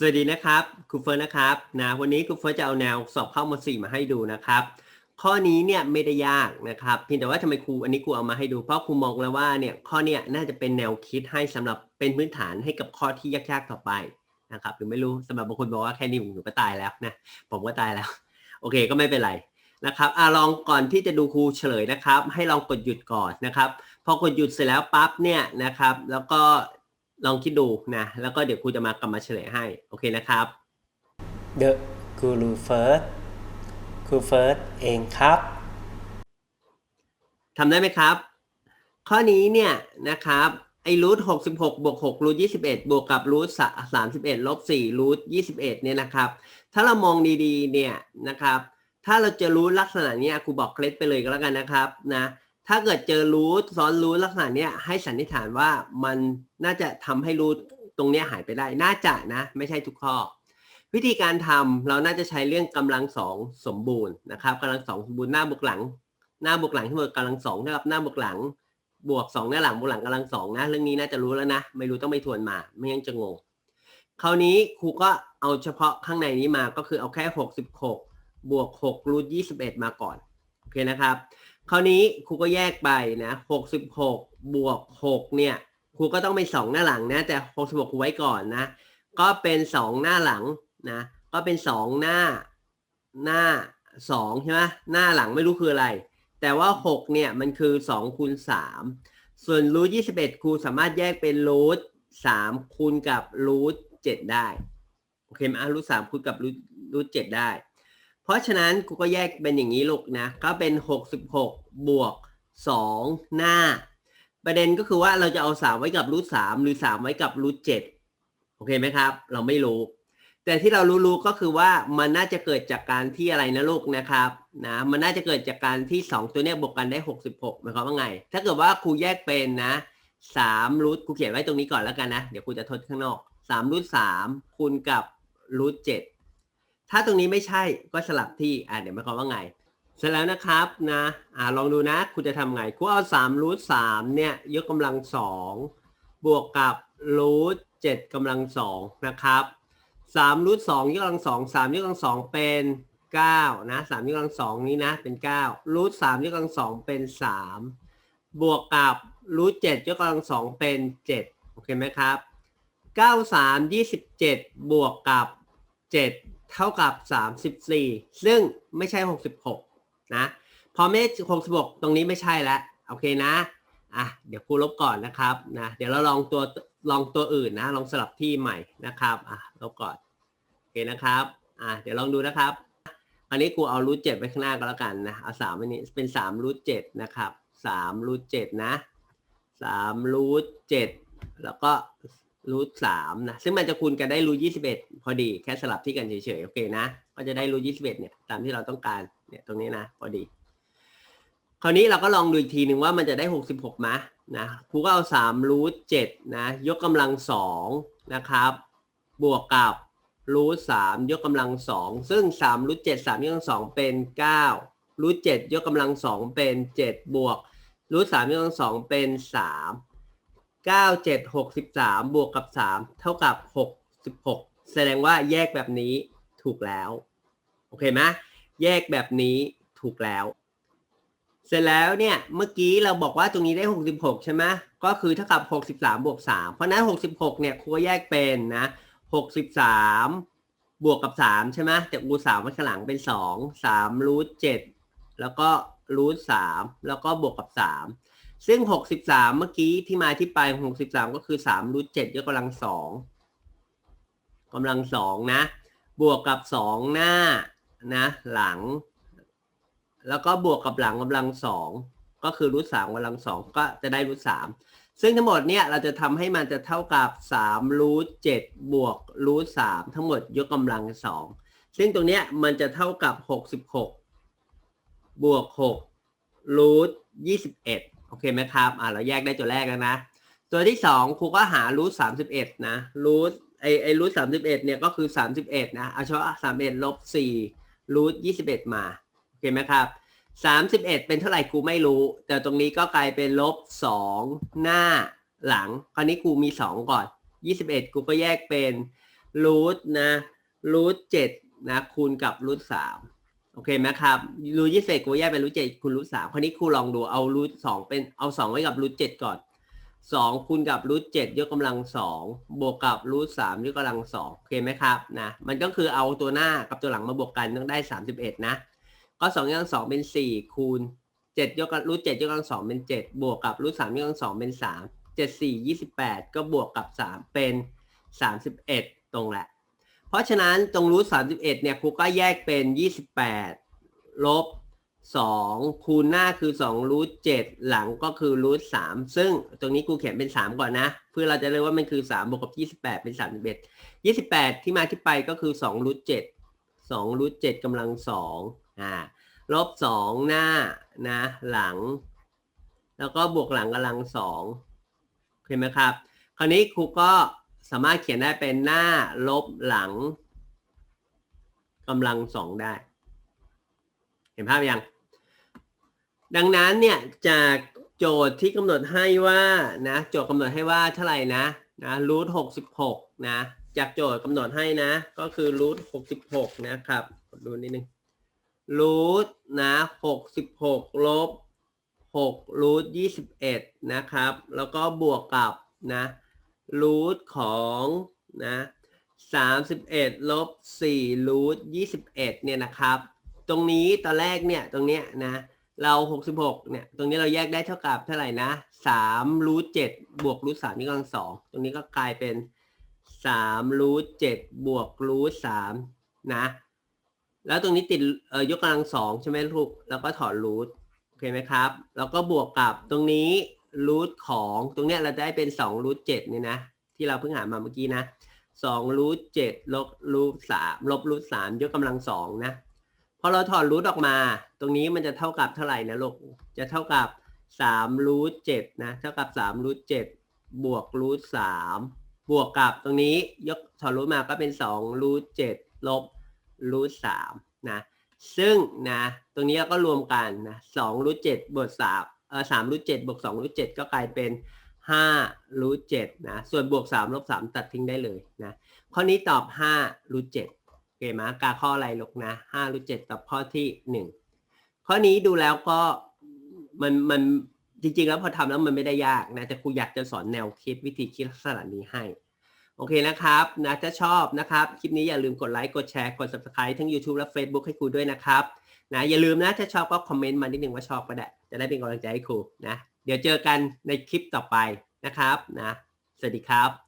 สวัสดีนะครับครูเฟิร์สนะครับนะวันนี้ครูเฟิร์สจะเอาแนวสอบเข้ามสี่มาให้ดูนะครับ ข้อนี้เนี่ยไม่ได้ยากนะครับเพียงแต่ว่าทำไมครูอันนี้ครูเอามาให้ดูเพราะครูมองแล้วว่าเนี่ยข้อเนี้ยน่าจะเป็นแนวคิดให้สำหรับเป็นพื้นฐานให้กับข้อที่ยากๆต่อไปนะครับหรือไม่รู้สำหรับบางคนบอกว่าแค่นี้หนูก็ตายแล้วนะผมก็ตายแล้ว โอเคก็ไม่เป็นไรนะครับอะลองก่อนที่จะดูครูเฉลยนะครับ ให้ลองกดหยุดก่อนนะครับ พอกดหยุดเสร็จแล้วปั๊บเนี่ยนะครับ แล้วก็ ลองคิดดูนะ แล้วก็เดี๋ยวครูจะมากลับมาเฉลยให้ โอเคนะครับ The Guru First ครูเฟิร์สเองครับทำได้ไหมครับ ข้อนี้เนี่ยนะครับไอ้รูทหกสิบหกบวกหกรูทยี่สิบเอ็ดบวกกับรูทสามสิบเอ็ดลบสี่รูทยี่สิบเอ็ดเนี่ยนะครับ ถ้าเรามองดีๆเนี่ยนะครับ ถ้าเราเจอรูทลักษณะเนี้ยครูบอกเคล็ดไปเลยก็แล้วกันนะครับนะ ถ้าเกิดเจอรูทซ้อนรูทลักษณะเนี้ยให้สันนิษฐานว่ามันน่าจะทำให้รูทตรงเนี้ยหายไปได้ น่าจะนะ ไม่ใช่ทุกข้อ วิธีการทำเราน่าจะใช้เรื่องกำลังสองสมบูรณ์นะครับกำลังสองสมบูรณ์หน้าบวกหลัง หน้าบวกหลังที่บวกกำลังสองเท่ากับหน้าบวกหลัง บวกสองหน้าหลังบวกหลังกำลังสองนะเรื่องนี้น่าจะรู้แล้วนะ ไม่รู้ต้องไปทวนมา ไม่งั้นจะงงคราวนี้ครูก็เอาเฉพาะข้างในนี้มาก็คือเอาแค่หกสิบหกบวกหกรูทยี่สิบเอ็ดมาก่อน โอเคนะครับ คราวนี้ครูก็แยกไปนะหกสิบหกบวกหกเนี่ยครูก็ต้องเป็นสองหน้าหลังนะ แต่หกสิบหกครูไว้ก่อนนะ ก็เป็นสองหน้าหลังนะ ก็เป็นสองหน้าหน้าสองใช่ไหมหน้าหลังไม่รู้คืออะไร แต่ว่าหกเนี่ยมันคือสองคูณสามส่วนรูทยี่สิบเอ็ดครูสามารถแยกเป็นรูทสามคูณกับรูทเจ็ดได้ โอเคไหมอะรูทสามคูณกับรูทรูทเจ็ดได้ เพราะฉะนั้นครูก็แยกเป็นอย่างนี้ลูกนะ ก็เป็นหกสิบวกสองหน้า ประเด็นก็คือว่าเราจะเอาสามไว้กับรูทสามหรือสามไว้กับรูทเจ็ดโอเคไหมครับ เราไม่รู้ แต่ที่เรารู้ๆก็คือว่ามันน่าจะเกิดจากการที่อะไรนะลูกนะครับนะมันน่าจะเกิดจากการที่ 2 ตัวเนี้ยบวกกันได้ 66หมายความว่าไง ถ้าเกิดว่าครูแยกเป็นนะ3รูทครูเขียนไว้ตรงนี้ก่อนแล้วกันนะ เดี๋ยวครูจะทดข้างนอก3รูท3คูณกับรูท7 ถ้าตรงนี้ไม่ใช่ก็สลับที่ อ่าเดี๋ยวมาความว่าไง เสร็จแล้วนะครับนะอ่าลองดูนะครูจะทำไงครูเอา3รูท3เนี่ยยกกำลัง2บวกกับรูท7กำลัง2นะครับสามรูทสองยกกำลังสองสามยกกำลังสองเป็นเก้านะสามยกกำลังสองนี้นะเป็นเก้ารูทสามยกกำลังสองเป็นสามบวกกับรูทเจ็ดยกกำลังสองเป็นเจ็ดโอเคไหมครับเก้าสามยี่สิบเจ็ดบวกกับเจ็ด เท่ากับสามสิบสี่ซึ่งไม่ใช่หกสิบหกนะ พอไม่หกสิบหกตรงนี้ไม่ใช่แล้ว โอเคนะ อะ เดี๋ยวครูลบก่อนนะครับ นะ เดี๋ยวเราลองตัว ลองตัวอื่นนะ ลองสลับที่ใหม่นะครับ อะ ลบก่อน โอเคนะครับ อ่าเดี๋ยวลองดูนะครับ อันนี้กูเอารูทเจ็ดไว้ข้างหน้าก็แล้วกันนะ เอาสามอันนี้ เป็นสามรูทเจ็ดนะครับสามรูทเจ็ดนะสามรูทเจ็ดแล้วก็ รูทสามนะ ซึ่งมันจะคูณกันได้รูทยี่สิบเอ็ดพอดีแค่สลับที่กันเฉยๆ โอเคนะ ก็จะได้รูทยี่สิบเอ็ดเนี่ยตามที่เราต้องการเนี่ยตรงนี้นะ พอดี คราวนี้เราก็ลองดูอีกทีหนึ่งว่ามันจะได้หกสิบหกไหมนะครูก็เอาสามรูทเจ็ดนะ ยกกำลังสองนะครับ บวกกับรูทสามยกกำลังสองซึ่งสามรูทเจ็ดสามยกกำลังสองเป็นเก้ารูทเจ็ดยกกำลังสองเป็นเจ็ดบวกรูทสามยกกำลังสองเป็นสาม ก้าเจ็ดหกสิบสามบวกกับสามเท่ากับหกสิบหกแสดงว่าแยกแบบนี้ถูกแล้ว โอเคไหมแยกแบบนี้ถูกแล้ว เสร็จแล้วเนี่ยเมื่อกี้เราบอกว่าตรงนี้ได้ 66 ใช่ไหมก็คือเท่ากับ 63 บวก 3 เพราะนั้น 66 เนี่ยครูก็แยกเป็นนะ 63 บวกกับ 3 ใช่ไหมแต่กู3ไว้ข้างหลังเป็น 2 3รูท7แล้วก็รูท3แล้วก็บวกกับ 3 ซึ่ง 63 เมื่อกี้ที่มาที่ไปของ63 ก็คือ 3 รูท7ยกกำลัง2กำลัง 2 นะ บวกกับ 2 หน้านะ หลัง แล้วก็บวกกับหลังกำลังสองก็คือรูทสามกำลังสองก็จะได้รูทสามซึ่งทั้งหมดเนี่ยเราจะทำให้มันจะเท่ากับสามรูทเจ็ดบวกรูทสามทั้งหมดยกกำลังสองซึ่งตรงเนี้ยมันจะเท่ากับหกสิบหกบวกหกรูทยี่สิบเอ็ด โอเคไหมครับ อ่าเราแยกได้ตัวแรกแล้วนะ ตัวที่สองครูก็หารูทสามสิบเอ็ดนะรูทไอไอรูทสามสิบเอ็ดเนี่ยก็คือสามสิบเอ็ดนะ เอาเฉพาะสามเอ็ดลบสี่รูทยี่สิบเอ็ดมา โอเคไหมครับสามสิบเอ็ดเป็นเท่าไหร่ครูไม่รู้ แต่ตรงนี้ก็กลายเป็นลบสองหน้าหลัง คราวนี้ครูมีสองก่อนยี่สิบเอ็ดครูก็แยกเป็นรูทนะรูทเจ็ดนะคูณกับรูทสาม โอเคไหมครับ รูทยี่สิบกูแยกเป็นรูทเจ็ดคูณรูทสามคราวนี้ครูลองดูเอารูทสองเป็นเอาสองไว้กับรูทเจ็ดก่อนสองคูณกับรูทเจ็ดยกกำลังสองบวกกับรูทสามยกกำลังสองโอเคไหมครับนะมันก็คือเอาตัวหน้ากับตัวหลังมาบวกกันต้องได้สามสิบเอ็ดนะก็สองยกกำลังสองเป็นสี่คูณเจ็ดยกกำรูทเจ็ดยกกำลังสองเป็นเจ็ดบวกกับรูทสามยกกำลังสองเป็นสามเจ็ดสี่ยี่สิบแปดก็บวกกับสามเป็นสามสิบเอ็ดตรงแหละ เพราะฉะนั้นตรงรูทสามสิบเอ็ดเนี่ยครูก็แยกเป็นยี่สิบแปดลบสองคูณหน้าคือสองรูทเจ็ดหลังก็คือรูทสามซึ่งตรงนี้ครูเขียนเป็นสามก่อนนะ เพื่อเราจะเรียกว่ามันคือสามบวกกับยี่สิบแปดเป็นสามสิบเอ็ดยี่สิบแปดที่มาที่ไปก็คือสองรูทเจ็ดสองรูทเจ็ดกำลังสองอ่าลบสองหน้านะหลัง แล้วก็บวกหลังกำลังสองเห็นไหมครับ คราวนี้ครูก็ สามารถเขียนได้เป็นหน้าลบหลังกำลังสองได้ เห็นภาพยัง ดังนั้นเนี่ยจากโจทย์ที่กำหนดให้ว่านะโจทย์กำหนดให้ว่าเท่าไหร่นะนะรูทหกสิบหกนะจากโจทย์กำหนดให้นะ ก็คือรูทหกสิบหกนะครับดูนิดนึงรูทนะหกสิบหกลบหกรูทยี่สิบเอ็ดนะครับ แล้วก็บวกกับนะ รูทของนะสามสิบเอ็ดลบสี่รูทยี่สิบเอ็ดเนี่ยนะครับ ตรงนี้ตอนแรกเนี่ยตรงเนี้ยนะเราหกสิบหกเนี่ยตรงนี้เราแยกได้เท่ากับเท่าไหร่นะสามรูทเจ็ดบวกรูทสามนี่กำลังสองตรงนี้ก็กลายเป็นสามรูทเจ็ดบวกรูทสามนะแล้วตรงนี้ติดเอ่อยกกำลังสองใช่ไหมลูกแล้วก็ถอดรูทโอเคไหมครับ แล้วก็บวกกับตรงนี้ รูทของตรงเนี้ยเราได้เป็นสองรูทเจ็ดนี่นะ ที่เราเพิ่งหามาเมื่อกี้นะสองรูทเจ็ดลบรูทสามลบรูทสามยกกำลังสองนะพอเราถอดรูทออกมา ตรงนี้มันจะเท่ากับเท่าไหร่นะลูกจะเท่ากับสามรูทเจ็ดนะเท่ากับสามรูทเจ็ดบวกรูทสามบวกกับตรงนี้ยกถอดรูทมาก็เป็นสองรูทเจ็ดลบรูทสามนะซึ่งนะตรงนี้เราก็รวมกันนะสองรูทเจ็ดบวกสาม สามรูทเจ็ดบวกสองรูทเจ็ดก็กลายเป็นห้ารูทเจ็ดนะ ส่วนบวกสามลบสามตัดทิ้งได้เลยนะ ข้อนี้ตอบห้ารูทเจ็ดโอเคไหมกาข้ออะไรลูกนะห้ารูทเจ็ดตอบข้อที่หนึ่งข้อนี้ดูแล้วก็มันมันจริงๆแล้วพอทำแล้วมันไม่ได้ยากนะ แต่ครูอยากจะสอนแนวคิดวิธีคิดลักษณะนี้ให้โอเคนะครับนะถ้าชอบนะครับ คลิปนี้อย่าลืมกดไลค์ กดแชร์ กด subscribe ทั้ง YouTube และ Facebook ให้ครูด้วยนะครับ นะอย่าลืมนะถ้าชอบก็คอมเมนต์มานิดนึงว่าชอบก็ได้ จะได้เป็นกำลังใจให้ครูนะ เดี๋ยวเจอกันในคลิปต่อไปนะครับนะ สวัสดีครับ